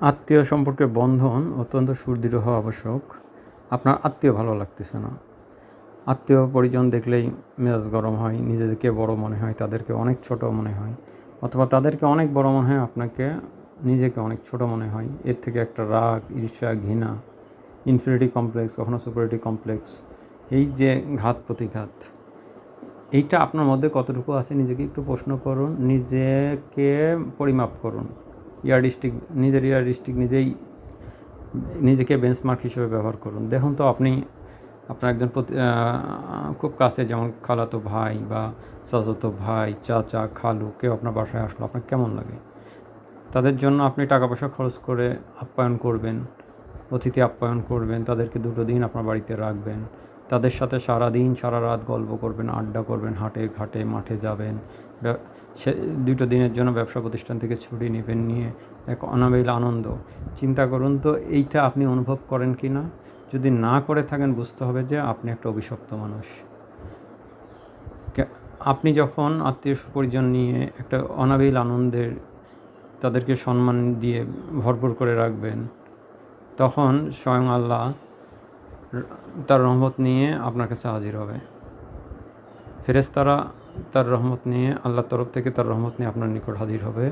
আত্মীয় সম্পর্কের বন্ধন অত্যন্ত সুদৃঢ় হওয়া আবশ্যক। আপনার আত্মীয় ভালো লাগতেছে না। আত্মীয় পরিজন দেখলেই মেজাজ গরম হয়, নিজেদেরকে বড় মনে হয়, তাদেরকে অনেক ছোট মনে হয়, অথবা তাদেরকে অনেক বড় মনে হয়, আপনাকে নিজেকে অনেক ছোট মনে হয়। এর থেকে একটা রাগ, ঈর্ষা, ঘৃণা ইনফিনিটি কমপ্লেক্স কখনো সুপারিটি কমপ্লেক্স এই যে ঘাত প্রতিঘাত, এইটা আপনার মধ্যে কতটুকু আছে, নিজেকে একটু প্রশ্ন করুন, নিজেকে পরিমাপ করুন। ইয়ারডিস্টিক নিজের ইয়ারডিস্টিক নিজেই নিজেকে বেঞ্চমার্ক হিসেবে ব্যবহার করুন। দেখুন তো আপনি, আপনার একজন প্রতি- খুব কাছে যেমন খালাতো ভাই বা চাচাতো ভাই, চাচা, খালু, কেউ আপনার বাসায় আসলো, আপনার কেমন লাগে? তাদের জন্য আপনি টাকা পয়সা খরচ করে আপ্যায়ন করবেন, অতিথি আপ্যায়ন করবেন, তাদেরকে দুটো দিন আপনার বাড়িতে রাখবেন, তাদের সাথে সারা দিন সারা রাত গল্প করবেন, আড্ডা করবেন, হাটে ঘাটে মাঠে যাবেন সে দুটো দিনের জন্য ব্যবসা প্রতিষ্ঠান থেকে ছুটি নেবেন নিয়ে এক অনাবিল আনন্দ। চিন্তা করুন তো, এইটা আপনি অনুভব করেন কি না? যদি না করে থাকেন, বুঝতে হবে যে আপনি একটা অভিশপ্ত মানুষ। আপনি যখন আত্মীয় পরিজন নিয়ে একটা অনাবিল আনন্দের তাদেরকে সম্মান দিয়ে ভরপুর করে রাখবেন, তখন স্বয়ং আল্লাহ তার রহমত নিয়ে আপনার কাছে হাজির হবে। ফেরেশতারা তার রহমত নিয়ে আল্লাহর তরফ থেকে তার রহমত নিয়ে আপনার নিকট হাজির হবে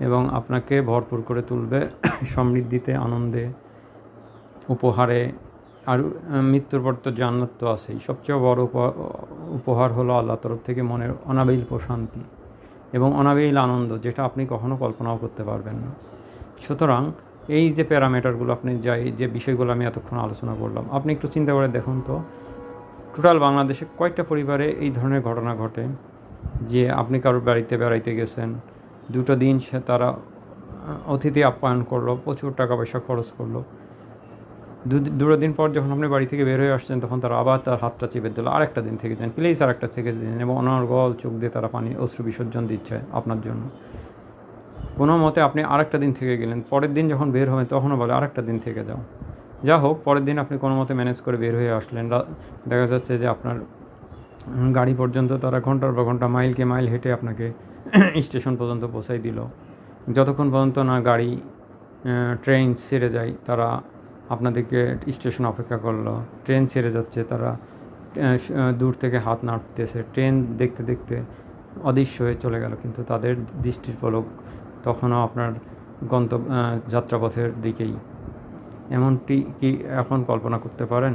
এবং আপনাকে ভরপুর করে তুলবে সমৃদ্ধিতে, আনন্দে, উপহারে আর মৃত্যুর পর তো জান্নাত তো আছেই। সবচেয়ে বড় উপ- উপহার হলো আল্লাহ তরফ থেকে মনের অনাবিল প্রশান্তি এবং অনাবিল আনন্দ, যেটা আপনি কখনো কল্পনাও করতে পারবেন না। সুতরাং এই যে প্যারামিটারগুলো আপনি যাই যে বিষয়গুলো আমি এতক্ষণ আলোচনা করলাম, আপনি একটু চিন্তা করে দেখুন তো টোটাল বাংলাদেশে কয়েকটা পরিবারে এই ধরনের ঘটনা ঘটে, যে আপনি কারোর বাড়িতে বেড়াইতে গেছেন, দুটো দিন সে তারা অতিথি আপ্যায়ন করল, প্রচুর টাকা পয়সা খরচ করল। দু, দুটো দিন পর যখন আপনি বাড়ি থেকে বের হয়ে আসছেন, তখন তারা আবার তার হাতটা চেপে দিল, আরেকটা দিন থেকে যান প্লিজ আরেকটা থেকে দিন এবং অনর্গল চোখ দিয়ে তারা পানি, অশ্রু বিসর্জন দিচ্ছে আপনার জন্য। কোনো মতে আপনি আরেকটা দিন থেকে গেলেন, পরের দিন যখন বের হবেন, তখনও বলে, আরেকটা দিন থেকে যাও। যা হোক, পরের দিন আপনি কোনো মতে ম্যানেজ করে বের হয়ে আসলেন। দেখা যাচ্ছে যে আপনার গাড়ি পর্যন্ত তারা ঘণ্টার পর ঘণ্টা, মাইলকে মাইল হেঁটে আপনাকে স্টেশন পর্যন্ত পৌঁছাই দিল। যতক্ষণ পর্যন্ত না গাড়ি ট্রেন ছেড়ে যায়, তারা আপনাদেরকে স্টেশন অপেক্ষা করল। ট্রেন ছেড়ে যাচ্ছে, তারা দূর থেকে হাত নাড়তেছে। ট্রেন দেখতে দেখতে অদৃশ্য হয়ে চলে গেল, কিন্তু তাদের দৃষ্টির পলক তখনও আপনার গন্তব্য যাত্রাপথের দিকেই। এমনটি কি এখন কল্পনা করতে পারেন?